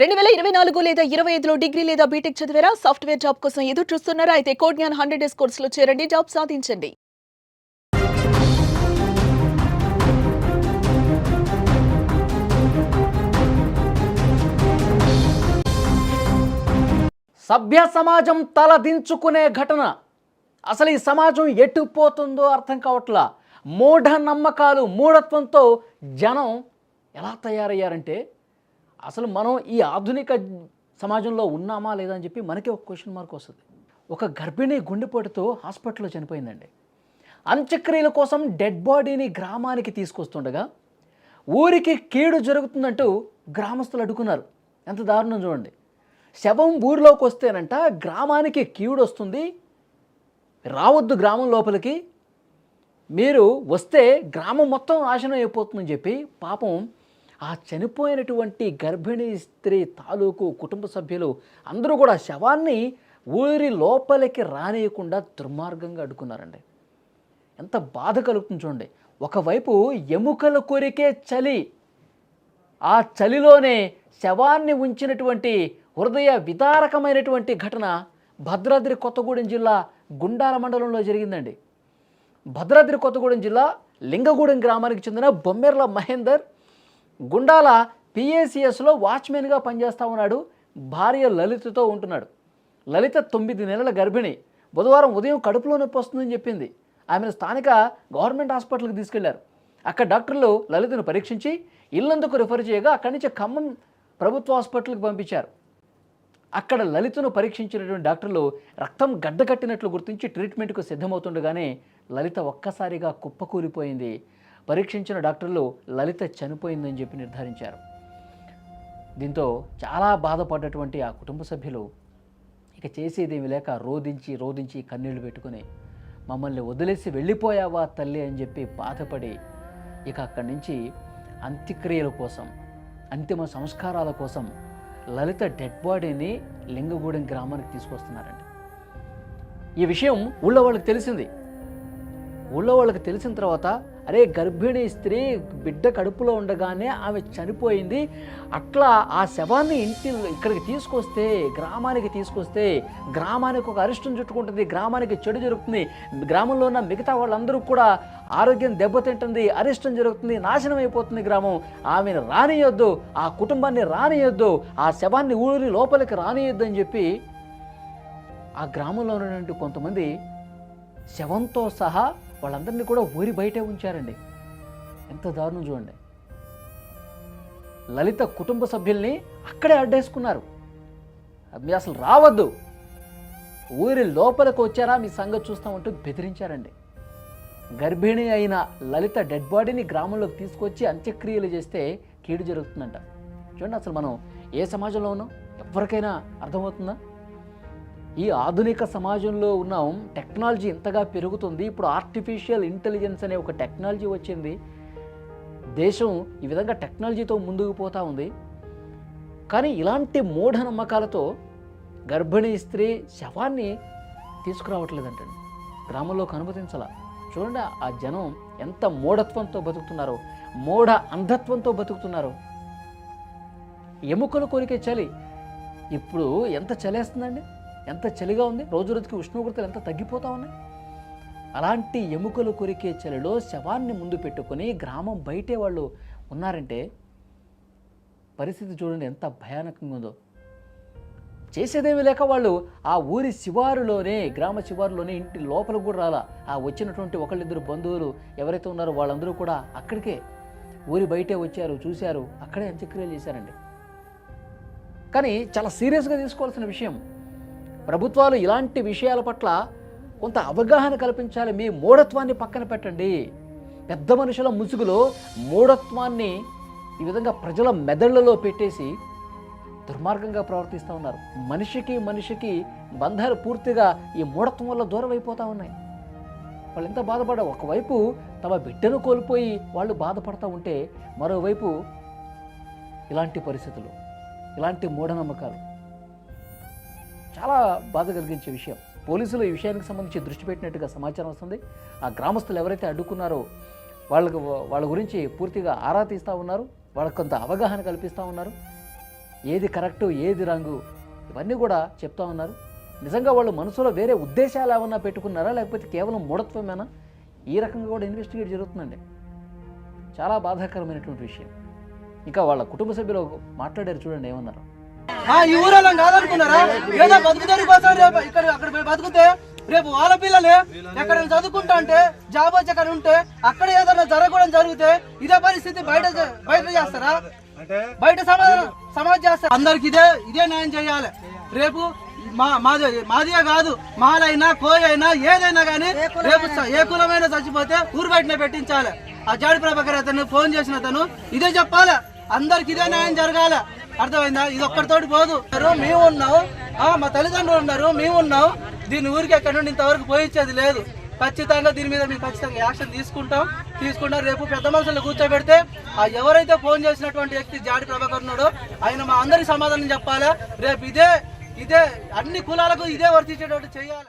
రెండు వేల ఇరవై నాలుగు లేదా ఇరవై ఐదులో డిగ్రీ లేదా బీటెక్ చదివారా? సాఫ్ట్వేర్ జాబ్ కోసం ఎదురు చూస్తున్నారా? అయితే కోడ్ జ్ఞాన్ హండ్రెడ్ డేస్ కోర్సులో చేరండి జాబ్ సాధించండి. సభ్య సమాజం తలదించుకునే ఘటన. అసలు ఈ సమాజం ఎటు పోతుందో అర్థం కావట్లా. మూఢ నమ్మకాలు మూఢత్వంతో జనం ఎలా తయారయ్యారంటే అసలు మనం ఈ ఆధునిక సమాజంలో ఉన్నామా లేదా అని చెప్పి మనకే ఒక క్వశ్చన్ మార్క్ వస్తుంది. ఒక గర్భిణి గుండెపోటుతో హాస్పిటల్లో చనిపోయిందండి. అంత్యక్రియల కోసం డెడ్ బాడీని గ్రామానికి తీసుకొస్తుండగా ఊరికి కీడు జరుగుతుందంటూ గ్రామస్తులు అడుగున్నారు ఎంత దారుణం చూడండి. శవం ఊరిలోకి వస్తేనంట గ్రామానికి కీడు వస్తుంది. రావద్దు గ్రామం లోపలికి. మీరు వస్తే గ్రామం మొత్తం నాశనం అయిపోతుందని చెప్పి పాపం ఆ చనిపోయినటువంటి గర్భిణీ స్త్రీ తాలూకు కుటుంబ సభ్యులు అందరూ కూడా శవాన్ని ఊరి లోపలికి రానియకుండా దుర్మార్గంగా అడ్డుకున్నారండి. ఎంత బాధ కలుగుతుంది చూడండి. ఒకవైపు ఎముకల కొరికే చలి ఆ చలిలోనే శవాన్ని ఉంచినటువంటి హృదయ విదారకమైనటువంటి ఘటన భద్రాద్రి కొత్తగూడెం జిల్లా గుండాల మండలంలో జరిగిందండి. భద్రాద్రి కొత్తగూడెం జిల్లా లింగగూడెం గ్రామానికి చెందిన బొమ్మెర్ల మహేందర్ గుండాల పిఏసిఎస్లో వాచ్మెన్గా పనిచేస్తూ ఉన్నాడు భార్య లలితతో ఉంటున్నాడు. లలిత తొమ్మిది నెలల గర్భిణి. బుధవారం ఉదయం కడుపులో నొప్పి వస్తుందని చెప్పింది. ఆమెను స్థానిక గవర్నమెంట్ హాస్పిటల్కి తీసుకెళ్ళారు. అక్కడ డాక్టర్లు లలితను పరీక్షించి ఇల్లందుకు రిఫర్ చేయగా అక్కడి నుంచి ఖమ్మం ప్రభుత్వ హాస్పిటల్కి పంపించారు. అక్కడ లలితను పరీక్షించినటువంటి డాక్టర్లు రక్తం గడ్డకట్టినట్లు గుర్తించి ట్రీట్మెంట్కు సిద్ధమవుతుండగానే లలిత ఒక్కసారిగా కుప్పకూలిపోయింది. పరీక్షించిన డాక్టర్లు లలిత చనిపోయిందని చెప్పి నిర్ధారించారు. దీంతో చాలా బాధపడ్డటువంటి ఆ కుటుంబ సభ్యులు ఇక చేసేదేమి లేక రోదించి రోధించి కన్నీళ్ళు పెట్టుకుని మమ్మల్ని వదిలేసి వెళ్ళిపోయావా తల్లి అని చెప్పి బాధపడి ఇక అక్కడి నుంచి అంత్యక్రియల కోసం అంతిమ సంస్కారాల కోసం లలిత డెడ్ బాడీని లింగగూడెం గ్రామానికి తీసుకొస్తున్నారండి ఈ విషయం ఊళ్ళో వాళ్ళకి తెలిసింది. ఊళ్ళో వాళ్ళకి తెలిసిన తర్వాత అరే గర్భిణీ స్త్రీ బిడ్డ కడుపులో ఉండగానే ఆమె చనిపోయింది. అట్లా ఆ శవాన్ని ఇంటి ఇక్కడికి తీసుకొస్తే గ్రామానికి తీసుకొస్తే గ్రామానికి ఒక అరిష్టం చుట్టుకుంటుంది గ్రామానికి చెడు జరుగుతుంది. గ్రామంలో ఉన్న మిగతా వాళ్ళందరూ కూడా ఆరోగ్యం దెబ్బతింటుంది అరిష్టం జరుగుతుంది నాశనం అయిపోతుంది గ్రామం. ఆమెను రానియొద్దు ఆ కుటుంబాన్ని రానియొద్దు ఆ శవాన్ని ఊరి లోపలికి రానియొద్దు అని చెప్పి ఆ గ్రామంలో ఉన్నటువంటి కొంతమంది శవంతో సహా వాళ్ళందరినీ కూడా ఊరి బయటే ఉంచారండి. ఎంత దారుణం చూడండి. లలిత కుటుంబ సభ్యుల్ని అక్కడే అడ్డేసుకున్నారు. మీరు అసలు రావద్దు. ఊరి లోపలికి వచ్చారా మీ సంగతి చూస్తామంటూ బెదిరించారండి. గర్భిణి అయిన లలిత డెడ్ బాడీని గ్రామంలోకి తీసుకొచ్చి అంత్యక్రియలు చేస్తే కీడు జరుగుతుందంట. చూడండి అసలు మనం ఏ సమాజంలో ఉన్నాం? ఎవరికైనా అర్థమవుతుందా? ఈ ఆధునిక సమాజంలో ఉన్నాం టెక్నాలజీ ఇంతగా పెరుగుతుంది. ఇప్పుడు ఆర్టిఫిషియల్ ఇంటెలిజెన్స్ అనే ఒక టెక్నాలజీ వచ్చింది. దేశం ఈ విధంగా టెక్నాలజీతో ముందుకు పోతూ ఉంది. కానీ ఇలాంటి మూఢ నమ్మకాలతో గర్భిణీ స్త్రీ శవాన్ని తీసుకురావట్లేదంటండి. గ్రామంలోకి అనుమతించాల చూడండి ఆ జనం ఎంత మూఢత్వంతో బతుకుతున్నారో మూఢ అంధత్వంతో బతుకుతున్నారో. ఎముకలు కొరికే చలి. ఇప్పుడు ఎంత చలేస్తుందండి ఎంత చలిగా ఉంది? రోజు రోజుకి ఉష్ణోగ్రతలు ఎంత తగ్గిపోతా ఉన్నాయి? అలాంటి ఎముకలు కొరికే చలిలో శవాన్ని ముందు పెట్టుకొని గ్రామం బయటే వాళ్ళు ఉన్నారంటే పరిస్థితి చూడండి ఎంత భయానకంగా ఉందో. చేసేదేమీ లేక వాళ్ళు ఆ ఊరి శివారులోనే గ్రామ శివారులోనే ఇంటి లోపల కూడా రాలా. ఆ వచ్చినటువంటి ఒకళ్ళిద్దరు బంధువులు ఎవరైతే ఉన్నారో వాళ్ళందరూ కూడా అక్కడికే ఊరి బయటే వచ్చారు చూశారు అక్కడే అంత్యక్రియలు చేశారండి. కానీ చాలా సీరియస్గా తీసుకోవాల్సిన విషయం ప్రభుత్వాలు ఇలాంటి విషయాల పట్ల కొంత అవగాహన కల్పించాలి. మీ మూఢత్వాన్ని పక్కన పెట్టండి. పెద్ద మనుషుల ముసుగులో మూఢత్వాన్ని ఈ విధంగా ప్రజల మెదళ్ళలో పెట్టేసి దుర్మార్గంగా ప్రవర్తిస్తూ ఉన్నారు. మనిషికి మనిషికి బంధాలు పూర్తిగా ఈ మూఢత్వం వల్ల దూరం అయిపోతూ ఉన్నాయి. వాళ్ళు ఎంత బాధపడ ఒకవైపు తమ బిడ్డను కోల్పోయి వాళ్ళు బాధపడతా ఉంటే మరోవైపు ఇలాంటి పరిస్థితులు ఇలాంటి మూఢనమ్మకాలు చాలా బాధ కలిగించే విషయం. పోలీసులు ఈ విషయానికి సంబంధించి దృష్టి పెట్టినట్టుగా సమాచారం వస్తుంది. ఆ గ్రామస్తులు ఎవరైతే అడ్డుకున్నారో వాళ్ళకు వాళ్ళ గురించి పూర్తిగా ఆరా తీస్తూ ఉన్నారు. వాళ్ళకు కొంత అవగాహన కల్పిస్తూ ఉన్నారు. ఏది కరెక్టు ఏది రాంగు ఇవన్నీ కూడా చెప్తా ఉన్నారు. నిజంగా వాళ్ళు మనసులో వేరే ఉద్దేశాలు ఏమన్నా పెట్టుకున్నారా? లేకపోతే కేవలం మూఢత్వమేనా? ఈ రకంగా కూడా ఇన్వెస్టిగేట్ జరుగుతుందండి. చాలా బాధాకరమైనటువంటి విషయం. ఇంకా వాళ్ళ కుటుంబ సభ్యులు మాట్లాడారు చూడండి ఏమన్నారు. ఈ ఊరలో కాదనుకున్నారా? ఏదో బతుకుతారు కోసం రేపు ఇక్కడ అక్కడ పోయి బతుకుతే రేపు వాళ్ళ పిల్లలే ఎక్కడ చదువుకుంటా అంటే జాబ్ వచ్చి అక్కడ ఉంటే అక్కడ ఏదైనా జరగకూడదు జరిగితే ఇదే పరిస్థితి బయట బయట చేస్తారా? బయట సమాధానం సమాజ్ చేస్తారు. అందరికి ఇదే ఇదే న్యాయం చేయాలి. రేపు మా మాది మాదియే కాదు మాలైనా కోయ అయినా ఏదైనా కానీ రేపు ఏ కులమైనా చచ్చిపోతే ఊరు బయటనే పెట్టించాలి. ఆ జాడి ప్రభాకర్ అతను ఫోన్ చేసిన అతను ఇదే చెప్పాలి. అందరికి ఇదే న్యాయం జరగాలి. అర్థమైందా? ఇది ఒక్కడితోటి పోదు. మేము ఉన్నాం ఆ, మా తల్లిదండ్రులు ఉన్నారు మేము ఉన్నాం దీని ఊరికి ఎక్కడ నుండి ఇంతవరకు పోయించేది లేదు. ఖచ్చితంగా దీని మీద మేము ఖచ్చితంగా యాక్షన్ తీసుకుంటాం. తీసుకుంటాం. రేపు పెద్ద మనుషులు కూర్చోబెడితే ఆ ఎవరైతే ఫోన్ చేసినటువంటి వ్యక్తి జాడి ప్రభాకర్ ఉన్నాడో ఆయన మా అందరికి సమాధానం చెప్పాలా? రేపు ఇదే ఇదే అన్ని కులాలకు ఇదే వర్తించేటట్టు చేయాలి?